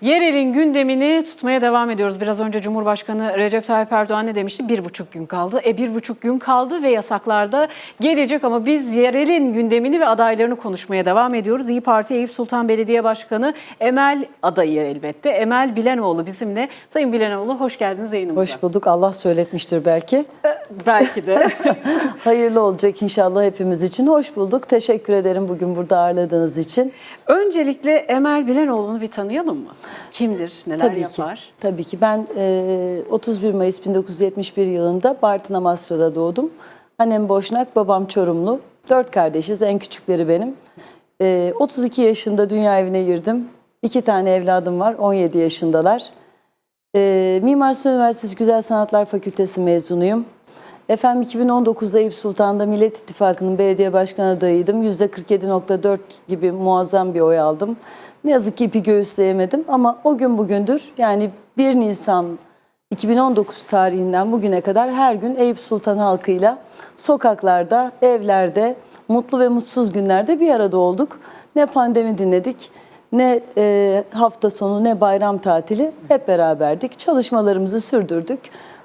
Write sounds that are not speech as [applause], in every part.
Yerel'in gündemini tutmaya devam ediyoruz. Biraz önce Cumhurbaşkanı Recep Tayyip Erdoğan ne demişti? Bir buçuk gün kaldı. E bir buçuk gün kaldı ve yasaklarda gelecek ama biz Yerel'in gündemini ve adaylarını konuşmaya devam ediyoruz. İyi Parti Eyüp Sultan Belediye Başkanı Emel adayı elbette. Emel Bilenoğlu bizimle. Sayın Bilenoğlu hoş geldiniz yayınımıza. Hoş bulduk. Allah söyletmiştir belki. Belki de. [laughs] Hayırlı olacak inşallah hepimiz için. Hoş bulduk. Teşekkür ederim bugün burada ağırladığınız için. Öncelikle Emel Bilenoğlu'nu bir tanıyalım mı? Kimdir, neler Tabii yapar? ki. Tabii ki. Ben e, 31 Mayıs 1971 yılında Bartın Amasra'da doğdum. Annem Boşnak, babam Çorumlu. Dört kardeşiz. En küçükleri benim. E, 32 yaşında dünya evine girdim. İki tane evladım var. 17 yaşındalar. E, Mimar Sinan Üniversitesi Güzel Sanatlar Fakültesi mezunuyum. Efendim 2019'da Eyüp Sultan'da Millet İttifakı'nın belediye başkan adayıydım. %47.4 gibi muazzam bir oy aldım. Ne yazık ki ipi göğüsleyemedim ama o gün bugündür yani 1 Nisan 2019 tarihinden bugüne kadar her gün Eyüp Sultan halkıyla sokaklarda, evlerde, mutlu ve mutsuz günlerde bir arada olduk. Ne pandemi dinledik, ne e, hafta sonu ne bayram tatili hep beraberdik. Çalışmalarımızı sürdürdük.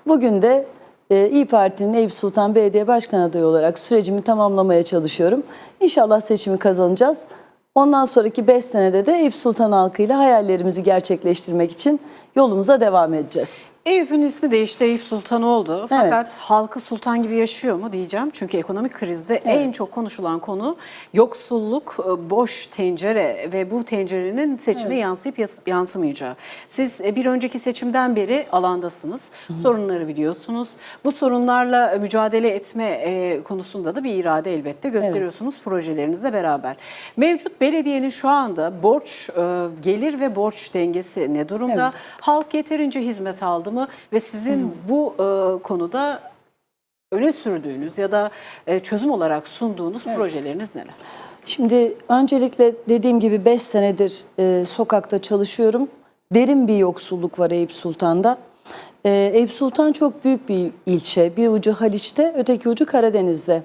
Bugün de e, İyi Parti'nin Eyüp Sultan Belediye Başkan adayı olarak sürecimi tamamlamaya çalışıyorum. İnşallah seçimi kazanacağız. Ondan sonraki 5 senede de Eyüp Sultan halkıyla hayallerimizi gerçekleştirmek için yolumuza devam edeceğiz. Eyüp'ün ismi değişti, Eyüp Sultan oldu. Fakat halkı sultan gibi yaşıyor mu diyeceğim. Çünkü ekonomik krizde en çok konuşulan konu yoksulluk, e, boş tencere ve bu tencerenin seçime yansıyıp yas- yansımayacağı. Siz e, bir önceki seçimden beri alandasınız. Sorunları biliyorsunuz. Bu sorunlarla mücadele etme e, konusunda da bir irade elbette gösteriyorsunuz projelerinizle beraber. Mevcut belediyenin şu anda borç, e, gelir ve borç dengesi ne durumda? Evet. Halk yeterince hizmet aldı mı ve sizin bu e, konuda öne sürdüğünüz ya da e, çözüm olarak sunduğunuz projeleriniz neler? Şimdi öncelikle dediğim gibi 5 senedir e, sokakta çalışıyorum. Derin bir yoksulluk var Eyüp Sultan'da. E, Eyüp Sultan çok büyük bir ilçe. Bir ucu Haliç'te, öteki ucu Karadeniz'de.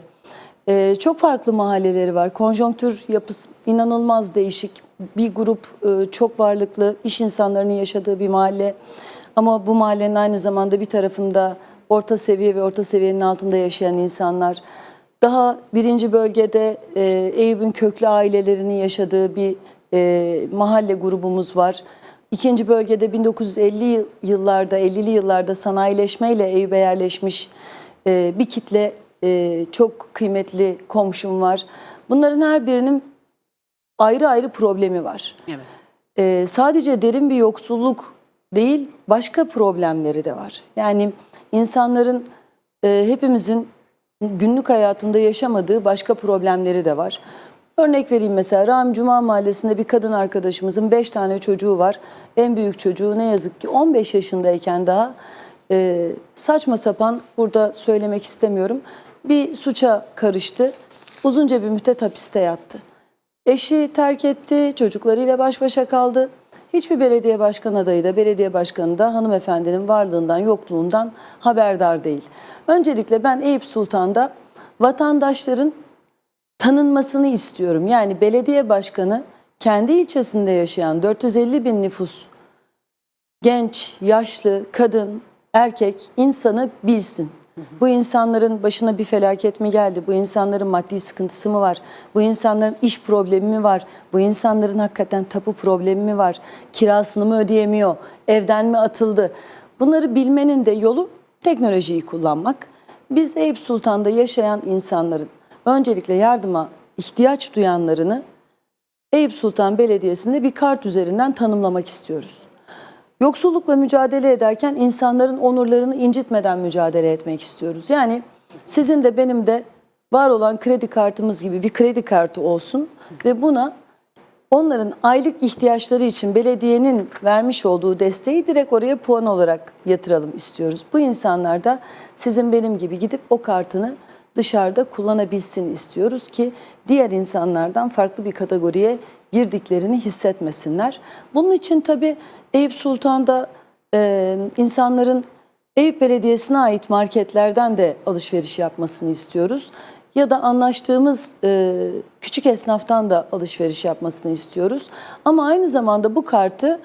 E, çok farklı mahalleleri var. Konjonktür yapısı inanılmaz değişik. Bir grup e, çok varlıklı iş insanlarının yaşadığı bir mahalle. Ama bu mahallenin aynı zamanda bir tarafında orta seviye ve orta seviyenin altında yaşayan insanlar. Daha birinci bölgede e, Eyüp'ün köklü ailelerinin yaşadığı bir e, mahalle grubumuz var. İkinci bölgede 1950 yıllarda, 50'li yıllarda sanayileşmeyle Eyüp'e yerleşmiş e, bir kitle e, çok kıymetli komşum var. Bunların her birinin ayrı ayrı problemi var. Evet. Ee, sadece derin bir yoksulluk değil, başka problemleri de var. Yani insanların, e, hepimizin günlük hayatında yaşamadığı başka problemleri de var. Örnek vereyim mesela Ram Cuma Mahallesi'nde bir kadın arkadaşımızın 5 tane çocuğu var. En büyük çocuğu ne yazık ki 15 yaşındayken daha e, saçma sapan burada söylemek istemiyorum. Bir suça karıştı. Uzunca bir müddet hapiste yattı. Eşi terk etti, çocuklarıyla baş başa kaldı. Hiçbir belediye başkan adayı da belediye başkanı da hanımefendinin varlığından yokluğundan haberdar değil. Öncelikle ben Eyüp Sultan'da vatandaşların tanınmasını istiyorum. Yani belediye başkanı kendi ilçesinde yaşayan 450 bin nüfus genç, yaşlı, kadın, erkek insanı bilsin. Bu insanların başına bir felaket mi geldi? Bu insanların maddi sıkıntısı mı var? Bu insanların iş problemi mi var? Bu insanların hakikaten tapu problemi mi var? Kirasını mı ödeyemiyor? Evden mi atıldı? Bunları bilmenin de yolu teknolojiyi kullanmak. Biz Eyüp Sultan'da yaşayan insanların öncelikle yardıma ihtiyaç duyanlarını Eyüp Sultan Belediyesi'nde bir kart üzerinden tanımlamak istiyoruz. Yoksullukla mücadele ederken insanların onurlarını incitmeden mücadele etmek istiyoruz. Yani sizin de benim de var olan kredi kartımız gibi bir kredi kartı olsun ve buna onların aylık ihtiyaçları için belediyenin vermiş olduğu desteği direkt oraya puan olarak yatıralım istiyoruz. Bu insanlar da sizin benim gibi gidip o kartını dışarıda kullanabilsin istiyoruz ki diğer insanlardan farklı bir kategoriye girdiklerini hissetmesinler. Bunun için tabii Eyüp Sultan'da e, insanların Eyüp Belediyesi'ne ait marketlerden de alışveriş yapmasını istiyoruz. Ya da anlaştığımız e, küçük esnaftan da alışveriş yapmasını istiyoruz. Ama aynı zamanda bu kartı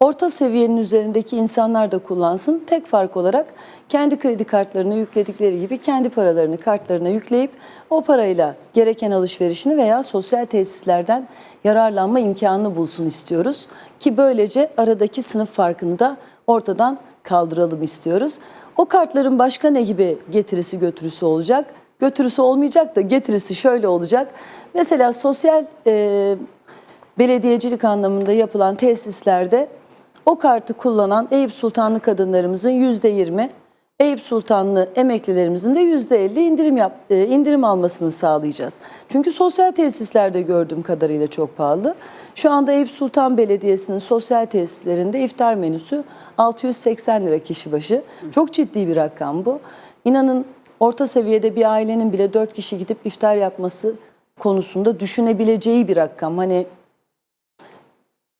Orta seviyenin üzerindeki insanlar da kullansın. Tek fark olarak kendi kredi kartlarını yükledikleri gibi kendi paralarını kartlarına yükleyip o parayla gereken alışverişini veya sosyal tesislerden yararlanma imkanını bulsun istiyoruz. Ki böylece aradaki sınıf farkını da ortadan kaldıralım istiyoruz. O kartların başka ne gibi getirisi götürüsü olacak? Götürüsü olmayacak da getirisi şöyle olacak. Mesela sosyal e, belediyecilik anlamında yapılan tesislerde o kartı kullanan Eyüp Sultanlı kadınlarımızın yüzde yirmi, Eyüp Sultanlı emeklilerimizin de yüzde elli indirim yap, e, indirim almasını sağlayacağız. Çünkü sosyal tesislerde gördüğüm kadarıyla çok pahalı. Şu anda Eyüp Sultan Belediyesi'nin sosyal tesislerinde iftar menüsü 680 lira kişi başı. Çok ciddi bir rakam bu. İnanın orta seviyede bir ailenin bile 4 kişi gidip iftar yapması konusunda düşünebileceği bir rakam. Hani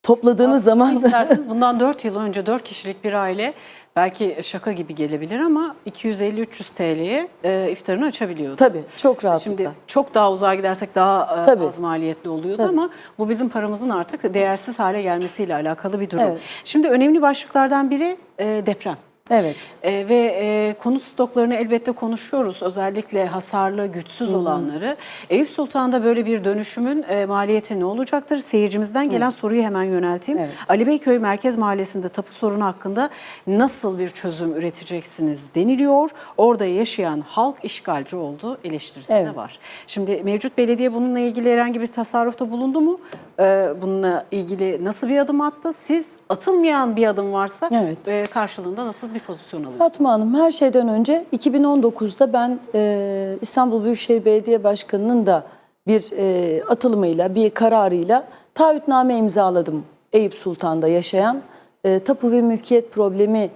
topladığınız zaman İsterseniz bundan 4 yıl önce 4 kişilik bir aile belki şaka gibi gelebilir ama 250-300 TL'ye e, iftarını açabiliyordu. tabii çok rahatlıkla. Şimdi çok daha uzağa gidersek daha e, Tabii. az maliyetli oluyordu Tabii. ama bu bizim paramızın artık değersiz hale gelmesiyle alakalı bir durum. Evet. Şimdi önemli başlıklardan biri e, deprem. Evet. E, ve e, konut stoklarını elbette konuşuyoruz. Özellikle hasarlı, güçsüz olanları. Eyüp Sultan'da böyle bir dönüşümün e, maliyeti ne olacaktır? Seyircimizden gelen soruyu hemen yönelteyim. Evet. Ali Beyköy Merkez Mahallesi'nde tapu sorunu hakkında nasıl bir çözüm üreteceksiniz deniliyor. Orada yaşayan halk işgalci olduğu eleştirisi de Evet. var. Şimdi mevcut belediye bununla ilgili herhangi bir tasarrufta bulundu mu? E, bununla ilgili nasıl bir adım attı? Siz atılmayan bir adım varsa Evet. e, karşılığında nasıl bir pozisyon alıyorsunuz? Fatma Hanım her şeyden önce 2019'da ben e, İstanbul Büyükşehir Belediye Başkanı'nın da bir e, atılımıyla, bir kararıyla taahhütname imzaladım. Eyüp Sultan'da yaşayan e, tapu ve mülkiyet problemi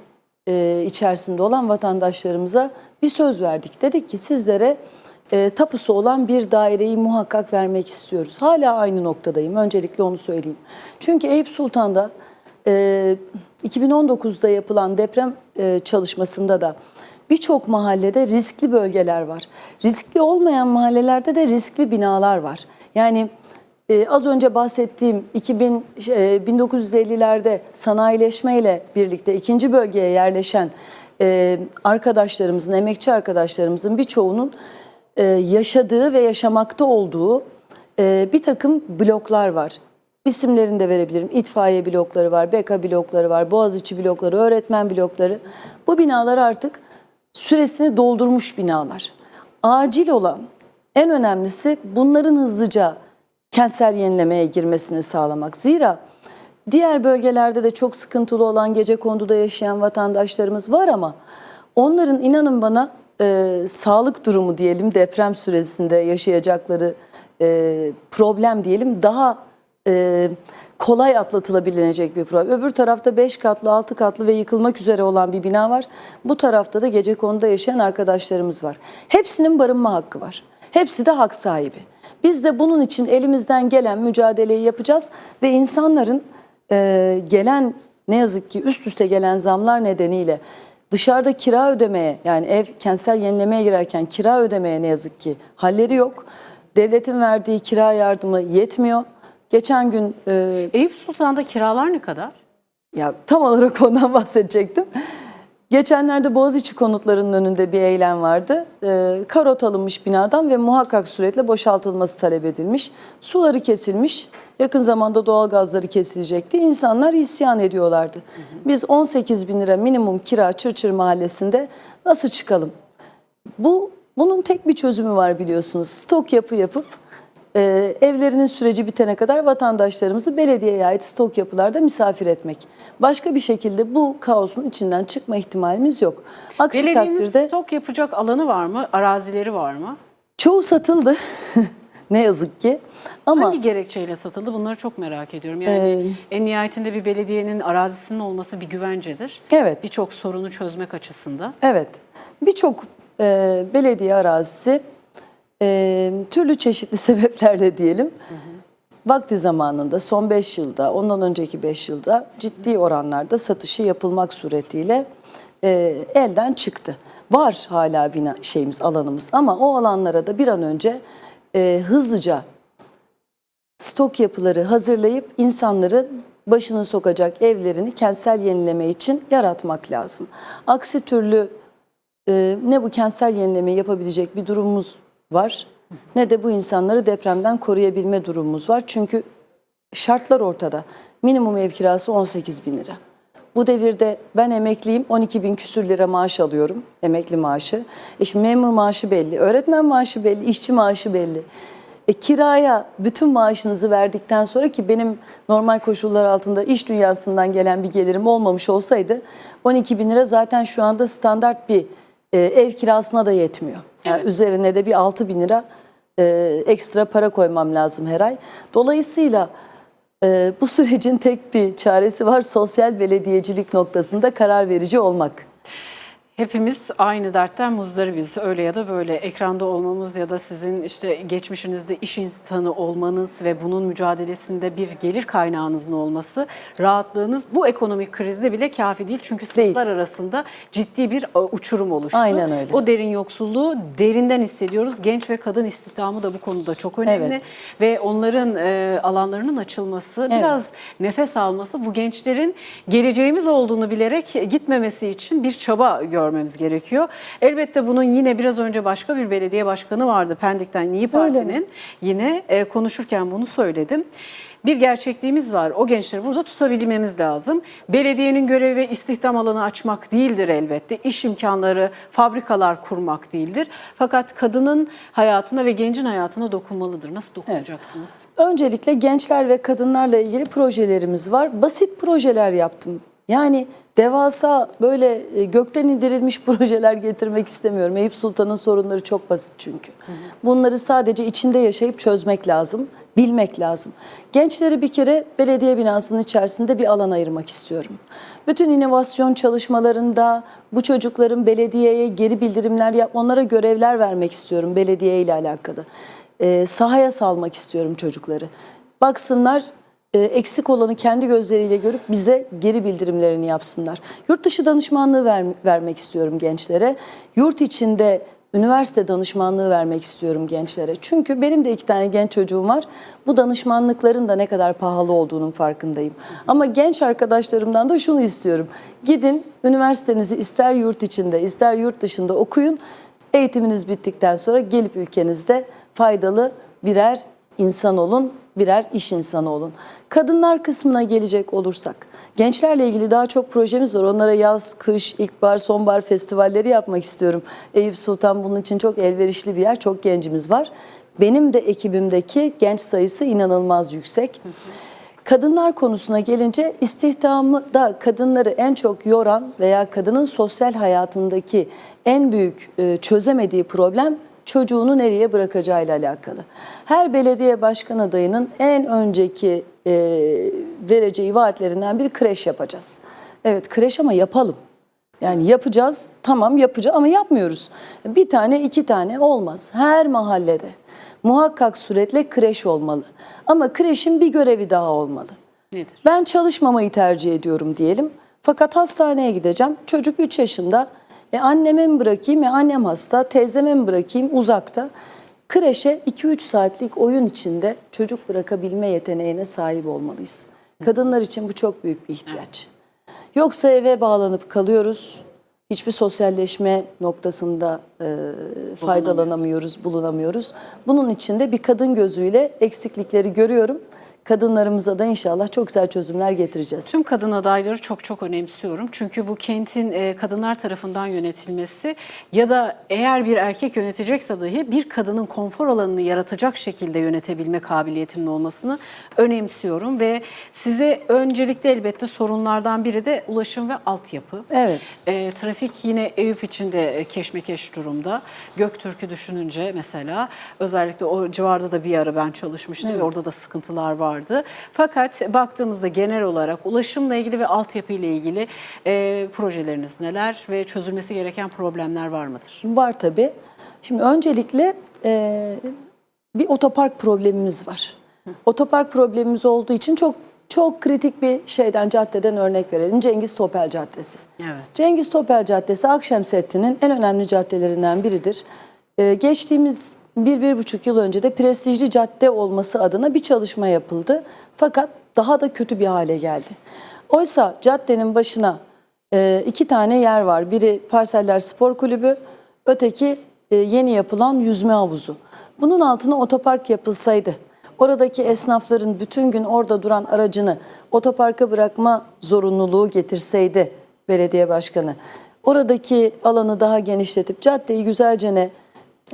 e, içerisinde olan vatandaşlarımıza bir söz verdik. Dedik ki sizlere e, tapusu olan bir daireyi muhakkak vermek istiyoruz. Hala aynı noktadayım. Öncelikle onu söyleyeyim. Çünkü Eyüp Sultan'da e, 2019'da yapılan deprem e, çalışmasında da birçok mahallede riskli bölgeler var. Riskli olmayan mahallelerde de riskli binalar var. Yani e, az önce bahsettiğim 2000 e, 1950'lerde sanayileşmeyle birlikte ikinci bölgeye yerleşen e, arkadaşlarımızın, emekçi arkadaşlarımızın birçoğunun e, yaşadığı ve yaşamakta olduğu bir takım bloklar var. İsimlerini de verebilirim. İtfaiye blokları var, BK blokları var, Boğaziçi blokları, öğretmen blokları. Bu binalar artık süresini doldurmuş binalar. Acil olan en önemlisi bunların hızlıca kentsel yenilemeye girmesini sağlamak. Zira diğer bölgelerde de çok sıkıntılı olan gece konduda yaşayan vatandaşlarımız var ama onların inanın bana e, sağlık durumu diyelim deprem süresinde yaşayacakları e, problem diyelim daha e, kolay atlatılabilecek bir problem. Öbür tarafta 5 katlı, 6 katlı ve yıkılmak üzere olan bir bina var. Bu tarafta da gece konuda yaşayan arkadaşlarımız var. Hepsinin barınma hakkı var. Hepsi de hak sahibi. Biz de bunun için elimizden gelen mücadeleyi yapacağız ve insanların e, gelen ne yazık ki üst üste gelen zamlar nedeniyle dışarıda kira ödemeye yani ev kentsel yenilemeye girerken kira ödemeye ne yazık ki halleri yok. Devletin verdiği kira yardımı yetmiyor. Geçen gün e, Eyüp Sultan'da kiralar ne kadar? ya tam olarak [laughs] ondan bahsedecektim. Geçenlerde Boğaziçi konutlarının önünde bir eylem vardı. Ee, karot alınmış binadan ve muhakkak suretle boşaltılması talep edilmiş. Suları kesilmiş. Yakın zamanda doğal gazları kesilecekti. İnsanlar isyan ediyorlardı. Biz 18 bin lira minimum kira Çırçır Mahallesi'nde nasıl çıkalım? Bu bunun tek bir çözümü var biliyorsunuz. Stok yapı yapıp e, evlerinin süreci bitene kadar vatandaşlarımızı belediyeye ait stok yapılarda misafir etmek. Başka bir şekilde bu kaosun içinden çıkma ihtimalimiz yok. Aksi Belediyenin takdirde stok yapacak alanı var mı? Arazileri var mı? çoğu satıldı. [laughs] ne yazık ki. Ama Hangi gerekçeyle satıldı? Bunları çok merak ediyorum. Yani en nihayetinde bir belediyenin arazisinin olması bir güvencedir. Evet. Birçok sorunu çözmek açısından. Evet. Birçok e, belediye arazisi e, türlü çeşitli [laughs] sebeplerle diyelim vakti zamanında son 5 yılda ondan önceki 5 yılda ciddi oranlarda satışı yapılmak suretiyle e, elden çıktı. Var hala bina şeyimiz alanımız ama o alanlara da bir an önce e, hızlıca stok yapıları hazırlayıp insanları başını sokacak evlerini kentsel yenileme için yaratmak lazım. Aksi türlü e, ne bu kentsel yenilemeyi yapabilecek bir durumumuz var ne de bu insanları depremden koruyabilme durumumuz var. Çünkü şartlar ortada. Minimum ev kirası 18 bin lira. Bu devirde ben emekliyim 12 bin küsür lira maaş alıyorum. Emekli maaşı. E şimdi memur maaşı belli, öğretmen maaşı belli, işçi maaşı belli. E kiraya bütün maaşınızı verdikten sonra ki benim normal koşullar altında iş dünyasından gelen bir gelirim olmamış olsaydı 12 bin lira zaten şu anda standart bir e, ev kirasına da yetmiyor. Yani Evet. üzerine de bir 6 bin lira e, ekstra para koymam lazım her ay. Dolayısıyla e, bu sürecin tek bir çaresi var sosyal belediyecilik noktasında karar verici olmak. Hepimiz aynı dertten muzdaribiz öyle ya da böyle ekranda olmamız ya da sizin işte geçmişinizde iş insanı olmanız ve bunun mücadelesinde bir gelir kaynağınızın olması rahatlığınız bu ekonomik krizde bile kafi değil. Çünkü sınıflar arasında ciddi bir e, uçurum oluştu. Aynen öyle. O derin yoksulluğu derinden hissediyoruz. Genç ve kadın istihdamı da bu konuda çok önemli Evet. ve onların e, alanlarının açılması, Evet. biraz nefes alması bu gençlerin geleceğimiz olduğunu bilerek gitmemesi için bir çaba görmemiz gerekiyor. Elbette bunun yine biraz önce başka bir belediye başkanı vardı Pendik'ten İyi Parti'nin. Yine e, konuşurken bunu söyledim. Bir gerçekliğimiz var. O gençleri burada tutabilmemiz lazım. Belediyenin görevi ve istihdam alanı açmak değildir elbette. İş imkanları, fabrikalar kurmak değildir. Fakat kadının hayatına ve gencin hayatına dokunmalıdır. Nasıl dokunacaksınız? Öncelikle gençler ve kadınlarla ilgili projelerimiz var. Basit projeler yaptım. Yani devasa böyle e, gökten indirilmiş [laughs] projeler getirmek istemiyorum. Eyüp Sultan'ın sorunları çok basit çünkü. Bunları sadece içinde yaşayıp çözmek lazım, bilmek lazım. Gençleri bir kere belediye binasının içerisinde bir alan ayırmak istiyorum. Bütün inovasyon çalışmalarında bu çocukların belediyeye geri bildirimler yap, onlara görevler vermek istiyorum belediye ile alakalı. E, sahaya salmak istiyorum çocukları. Baksınlar eksik olanı kendi gözleriyle görüp bize geri bildirimlerini yapsınlar. Yurt dışı danışmanlığı ver- vermek istiyorum gençlere. Yurt içinde üniversite danışmanlığı vermek istiyorum gençlere. Çünkü benim de iki tane genç çocuğum var. Bu danışmanlıkların da ne kadar pahalı olduğunun farkındayım. Ama genç arkadaşlarımdan da şunu istiyorum. Gidin üniversitenizi ister yurt içinde ister yurt dışında okuyun. Eğitiminiz bittikten sonra gelip ülkenizde faydalı birer insan olun, birer iş insanı olun. Kadınlar kısmına gelecek olursak, gençlerle ilgili daha çok projemiz var. Onlara yaz, kış, ilkbahar, sonbahar festivalleri yapmak istiyorum. Eyüp Sultan bunun için çok elverişli bir yer, çok gencimiz var. Benim de ekibimdeki genç sayısı inanılmaz yüksek. Kadınlar konusuna gelince istihdamı da kadınları en çok yoran veya kadının sosyal hayatındaki en büyük e, çözemediği problem çocuğunu nereye bırakacağıyla alakalı. Her belediye başkan adayının en önceki e, vereceği vaatlerinden bir kreş yapacağız. Evet kreş ama yapalım. Yani yapacağız, tamam yapacağız ama yapmıyoruz. Bir tane, iki tane olmaz. Her mahallede muhakkak suretle kreş olmalı. Ama kreşin bir görevi daha olmalı. Nedir? Ben çalışmamayı tercih ediyorum diyelim. Fakat hastaneye gideceğim. Çocuk 3 yaşında. E anneme mi bırakayım? E annem hasta. Teyzeme mi bırakayım? Uzakta. Kreşe 2-3 saatlik oyun içinde çocuk bırakabilme yeteneğine sahip olmalıyız. Kadınlar için bu çok büyük bir ihtiyaç. Yoksa eve bağlanıp kalıyoruz. Hiçbir sosyalleşme noktasında e, faydalanamıyoruz, bulunamıyoruz. Bunun için de bir kadın gözüyle eksiklikleri görüyorum. Kadınlarımıza da inşallah çok güzel çözümler getireceğiz. Tüm kadın adayları çok çok önemsiyorum. Çünkü bu kentin e, kadınlar tarafından yönetilmesi ya da eğer bir erkek yönetecekse dahi bir kadının konfor alanını yaratacak şekilde yönetebilme kabiliyetinin olmasını önemsiyorum ve size öncelikle elbette sorunlardan biri de ulaşım ve altyapı. Evet. E, trafik yine Eyüp içinde e, keşmekeş durumda. Göktürk'ü düşününce mesela özellikle o civarda da bir ara ben çalışmıştım ve orada da sıkıntılar vardı. Fakat baktığımızda genel olarak ulaşımla ilgili ve altyapı ile ilgili e, projeleriniz neler ve çözülmesi gereken problemler var mıdır? Var tabii. Şimdi öncelikle e, bir otopark problemimiz var. Otopark problemimiz olduğu için çok çok kritik bir şeyden caddeden örnek verelim. Cengiz Topel Caddesi. Evet. Cengiz Topel Caddesi Akşemsetti'nin en önemli caddelerinden biridir. Ee, geçtiğimiz bir, bir buçuk yıl önce de prestijli cadde olması adına bir çalışma yapıldı. Fakat daha da kötü bir hale geldi. Oysa caddenin başına e, iki tane yer var. Biri Parseller Spor Kulübü, öteki e, yeni yapılan yüzme havuzu. Bunun altına otopark yapılsaydı, oradaki esnafların bütün gün orada duran aracını otoparka bırakma zorunluluğu getirseydi belediye başkanı, oradaki alanı daha genişletip caddeyi güzelce ne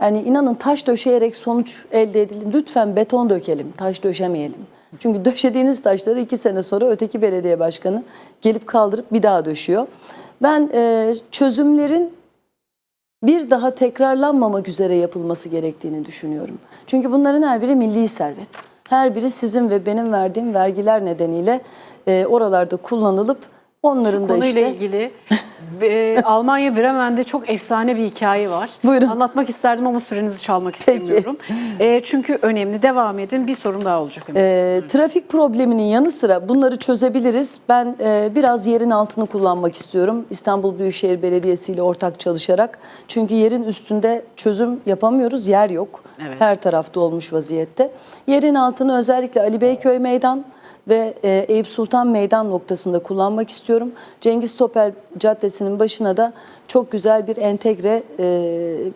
yani inanın taş döşeyerek sonuç elde edelim. Lütfen beton dökelim, taş döşemeyelim. Çünkü döşediğiniz taşları iki sene sonra öteki belediye başkanı gelip kaldırıp bir daha döşüyor. Ben e, çözümlerin bir daha tekrarlanmamak üzere yapılması gerektiğini düşünüyorum. Çünkü bunların her biri milli servet. Her biri sizin ve benim verdiğim vergiler nedeniyle e, oralarda kullanılıp onların da Konuyla işte ilgili [laughs] e, Almanya Bremen'de çok efsane bir hikaye var. Buyurun. Anlatmak isterdim ama sürenizi çalmak istemiyorum. E, çünkü önemli. Devam edin. Bir sorum daha olacak. E, trafik probleminin yanı sıra bunları çözebiliriz. Ben e, biraz yerin altını kullanmak istiyorum. İstanbul Büyükşehir Belediyesi ile ortak çalışarak. Çünkü yerin üstünde çözüm yapamıyoruz. Yer yok. Evet. Her tarafta olmuş vaziyette. Yerin altını özellikle Ali Beyköy Meydan ve e, Eyüp Sultan Meydan noktasında kullanmak istiyorum. Cengiz Topel Caddesi'nin başına da çok güzel bir entegre e,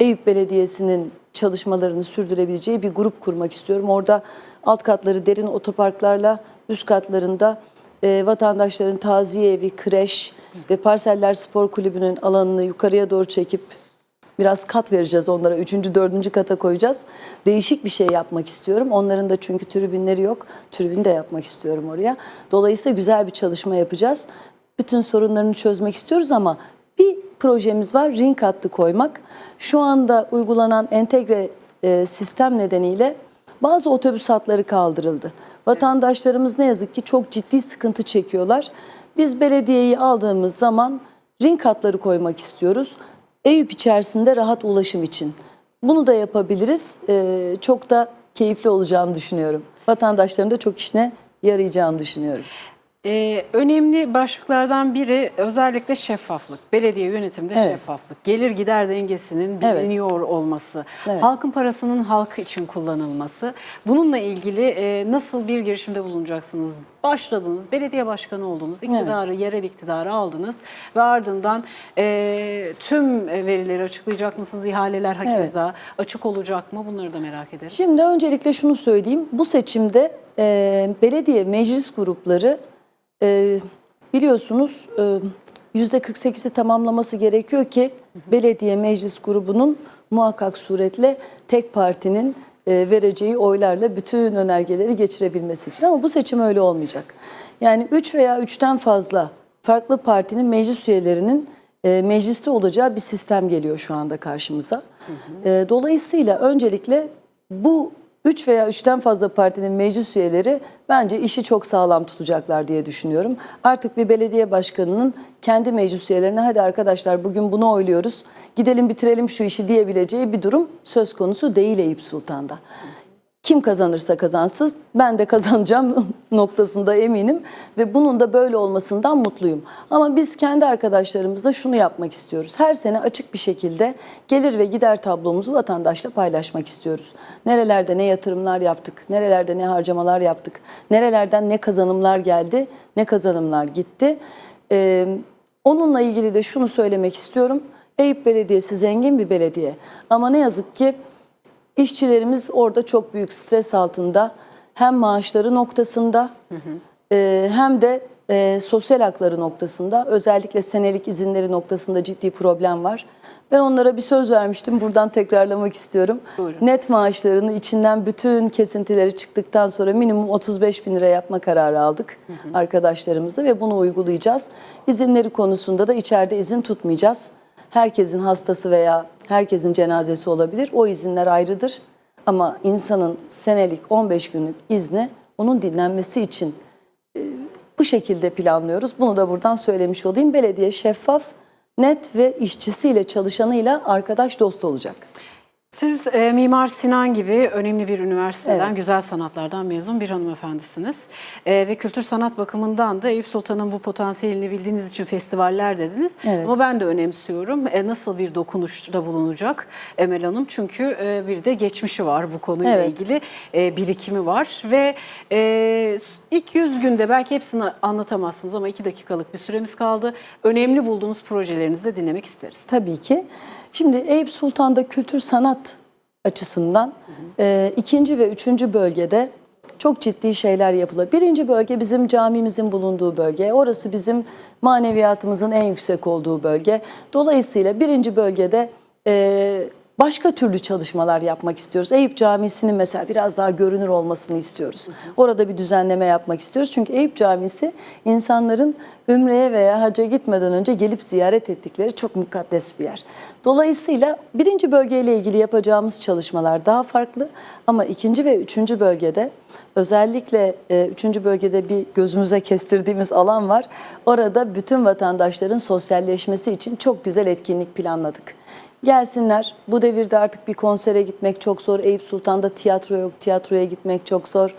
Eyüp Belediyesi'nin çalışmalarını sürdürebileceği bir grup kurmak istiyorum. Orada alt katları derin otoparklarla, üst katlarında e, vatandaşların taziye evi, kreş ve Parseller Spor Kulübü'nün alanını yukarıya doğru çekip biraz kat vereceğiz onlara. Üçüncü, dördüncü kata koyacağız. Değişik bir şey yapmak istiyorum. Onların da çünkü tribünleri yok. Tribün de yapmak istiyorum oraya. Dolayısıyla güzel bir çalışma yapacağız. Bütün sorunlarını çözmek istiyoruz ama bir projemiz var. Ring hattı koymak. Şu anda uygulanan entegre e, sistem nedeniyle bazı otobüs hatları kaldırıldı. Vatandaşlarımız ne yazık ki çok ciddi sıkıntı çekiyorlar. Biz belediyeyi aldığımız zaman ring hatları koymak istiyoruz. Eyüp içerisinde rahat ulaşım için. Bunu da yapabiliriz. Ee, çok da keyifli olacağını düşünüyorum. Vatandaşların da çok işine yarayacağını düşünüyorum. Ee, önemli başlıklardan biri özellikle şeffaflık. Belediye yönetimde Evet. şeffaflık. Gelir gider dengesinin Evet. biliniyor olması. Evet. Halkın parasının halk için kullanılması. Bununla ilgili e, nasıl bir girişimde bulunacaksınız? Başladınız, belediye başkanı oldunuz, iktidarı, yerel iktidarı aldınız ve ardından e, tüm verileri açıklayacak mısınız? İhaleler hakeza açık olacak mı? Bunları da merak ederiz. Şimdi öncelikle şunu söyleyeyim. Bu seçimde e, belediye meclis grupları e, biliyorsunuz e, %48'i tamamlaması gerekiyor ki belediye meclis grubunun muhakkak suretle tek partinin e, vereceği oylarla bütün önergeleri geçirebilmesi için. Ama bu seçim öyle olmayacak. Yani 3 veya 3'ten fazla farklı partinin meclis üyelerinin e, mecliste olacağı bir sistem geliyor şu anda karşımıza. E, dolayısıyla öncelikle bu 3 veya 3'ten fazla partinin meclis üyeleri bence işi çok sağlam tutacaklar diye düşünüyorum. Artık bir belediye başkanının kendi meclis üyelerine hadi arkadaşlar bugün bunu oyluyoruz, gidelim bitirelim şu işi diyebileceği bir durum söz konusu değil Eyüp Sultan'da. Kim kazanırsa kazansın ben de kazanacağım [laughs] noktasında eminim ve bunun da böyle olmasından mutluyum. Ama biz kendi arkadaşlarımızla şunu yapmak istiyoruz. Her sene açık bir şekilde gelir ve gider tablomuzu vatandaşla paylaşmak istiyoruz. Nerelerde ne yatırımlar yaptık, nerelerde ne harcamalar yaptık, nerelerden ne kazanımlar geldi, ne kazanımlar gitti. Ee, onunla ilgili de şunu söylemek istiyorum. Eyüp Belediyesi zengin bir belediye ama ne yazık ki İşçilerimiz orada çok büyük stres altında. Hem maaşları noktasında e, hem de e, sosyal hakları noktasında özellikle senelik izinleri noktasında ciddi problem var. Ben onlara bir söz vermiştim. Buradan tekrarlamak istiyorum. Buyurun. Net maaşlarını içinden bütün kesintileri çıktıktan sonra minimum 35 bin lira yapma kararı aldık arkadaşlarımızla ve bunu uygulayacağız. İzinleri konusunda da içeride izin tutmayacağız. Herkesin hastası veya herkesin cenazesi olabilir. O izinler ayrıdır. Ama insanın senelik 15 günlük izni onun dinlenmesi için e, bu şekilde planlıyoruz. Bunu da buradan söylemiş olayım. Belediye şeffaf, net ve işçisiyle çalışanıyla arkadaş dost olacak. Siz e, Mimar Sinan gibi önemli bir üniversiteden, Evet. güzel sanatlardan mezun bir hanımefendisiniz. E, ve kültür sanat bakımından da Eyüp Sultan'ın bu potansiyelini bildiğiniz için festivaller dediniz. Evet. Ama ben de önemsiyorum. E, nasıl bir dokunuşta bulunacak Emel Hanım? Çünkü e, bir de geçmişi var bu konuyla Evet. ilgili. e, birikimi var ve e, ilk 100 günde belki hepsini anlatamazsınız ama 2 dakikalık bir süremiz kaldı. Önemli bulduğunuz projelerinizi de dinlemek isteriz. Tabii ki. Şimdi Eyüp Sultan'da kültür sanat açısından e, ikinci ve üçüncü bölgede çok ciddi şeyler yapılıyor. Birinci bölge bizim camimizin bulunduğu bölge. Orası bizim maneviyatımızın en yüksek olduğu bölge. Dolayısıyla birinci bölgede e, başka türlü çalışmalar yapmak istiyoruz. Eyüp Camisi'nin mesela biraz daha görünür olmasını istiyoruz. Orada bir düzenleme yapmak istiyoruz. Çünkü Eyüp Camisi insanların Ümre'ye veya hacca gitmeden önce gelip ziyaret ettikleri çok mukaddes bir yer. Dolayısıyla birinci bölgeyle ilgili yapacağımız çalışmalar daha farklı ama ikinci ve üçüncü bölgede özellikle e, üçüncü bölgede bir gözümüze kestirdiğimiz alan var. Orada bütün vatandaşların sosyalleşmesi için çok güzel etkinlik planladık. Gelsinler. Bu devirde artık bir konsere gitmek çok zor. Eyüp Sultan'da tiyatro yok. Tiyatroya gitmek çok zor.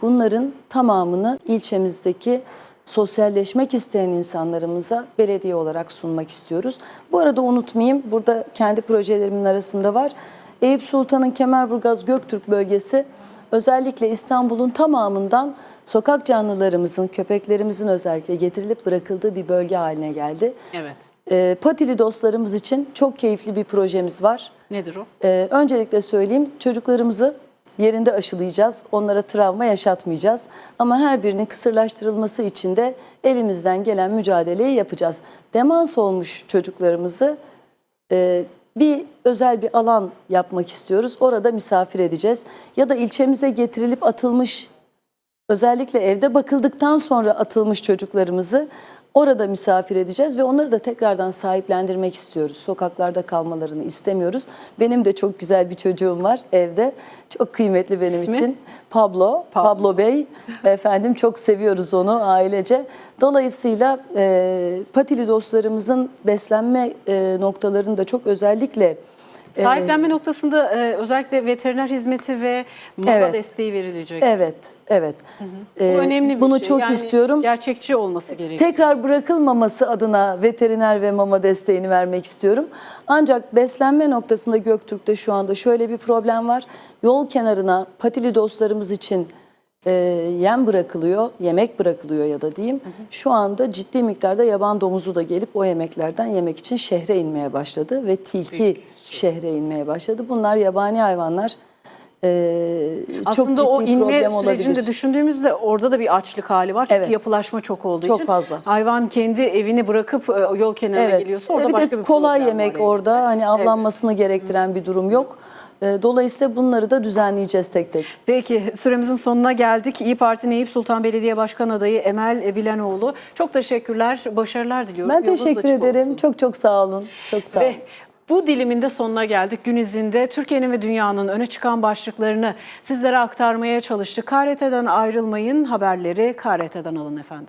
Bunların tamamını ilçemizdeki sosyalleşmek isteyen insanlarımıza belediye olarak sunmak istiyoruz. Bu arada unutmayayım, burada kendi projelerimin arasında var. Eyüp Sultan'ın Kemerburgaz Göktürk bölgesi özellikle İstanbul'un tamamından sokak canlılarımızın, köpeklerimizin özellikle getirilip bırakıldığı bir bölge haline geldi. Evet. Ee, Patili dostlarımız için çok keyifli bir projemiz var. Nedir o? Ee, öncelikle söyleyeyim çocuklarımızı yerinde aşılayacağız. Onlara travma yaşatmayacağız. Ama her birinin kısırlaştırılması için de elimizden gelen mücadeleyi yapacağız. Demans olmuş çocuklarımızı e, bir özel bir alan yapmak istiyoruz. Orada misafir edeceğiz. Ya da ilçemize getirilip atılmış özellikle evde bakıldıktan sonra atılmış çocuklarımızı orada misafir edeceğiz ve onları da tekrardan sahiplendirmek istiyoruz. Sokaklarda kalmalarını istemiyoruz. Benim de çok güzel bir çocuğum var evde. Çok kıymetli benim İsmi? için. Pablo, Pablo. Pablo Bey. [laughs] Efendim çok seviyoruz onu ailece. Dolayısıyla e, patili dostlarımızın beslenme e, noktalarını da çok özellikle Sahiplenme noktasında e, özellikle veteriner hizmeti ve mama Evet. desteği verilecek. Evet, evet. Bu E, önemli bir bunu şey. çok Yani istiyorum. Gerçekçi olması gerekiyor. Tekrar bırakılmaması adına veteriner ve mama desteğini vermek istiyorum. Ancak beslenme noktasında Göktürk'te şu anda şöyle bir problem var. Yol kenarına patili dostlarımız için e, yem bırakılıyor, yemek bırakılıyor ya da diyeyim. Şu anda ciddi miktarda yaban domuzu da gelip o yemeklerden yemek için şehre inmeye başladı ve tilki şehre inmeye başladı. Bunlar yabani hayvanlar. E, çok Aslında ciddi o inme problem sürecinde olabilir. düşündüğümüzde orada da bir açlık hali var. Çünkü Evet. yapılaşma çok olduğu Çok için. fazla. Hayvan kendi evini bırakıp e, yol kenarına geliyorsa orada bir başka de bir kolay yemek var yani. orada hani avlanmasını gerektiren bir durum yok. E, Dolayısıyla bunları da düzenleyeceğiz tek tek. Peki süremizin sonuna geldik. İyi Parti'nin Eyüp Sultan Belediye Başkan Adayı Emel Bilenoğlu. Çok teşekkürler, başarılar diliyorum. Ben Yolunuz teşekkür ederim. olsun. Çok çok sağ olun. Çok sağ olun. Ve bu dilimin de sonuna geldik. Gün izinde Türkiye'nin ve dünyanın öne çıkan başlıklarını sizlere aktarmaya çalıştık. KRT'den ayrılmayın, haberleri KRT'den alın efendim.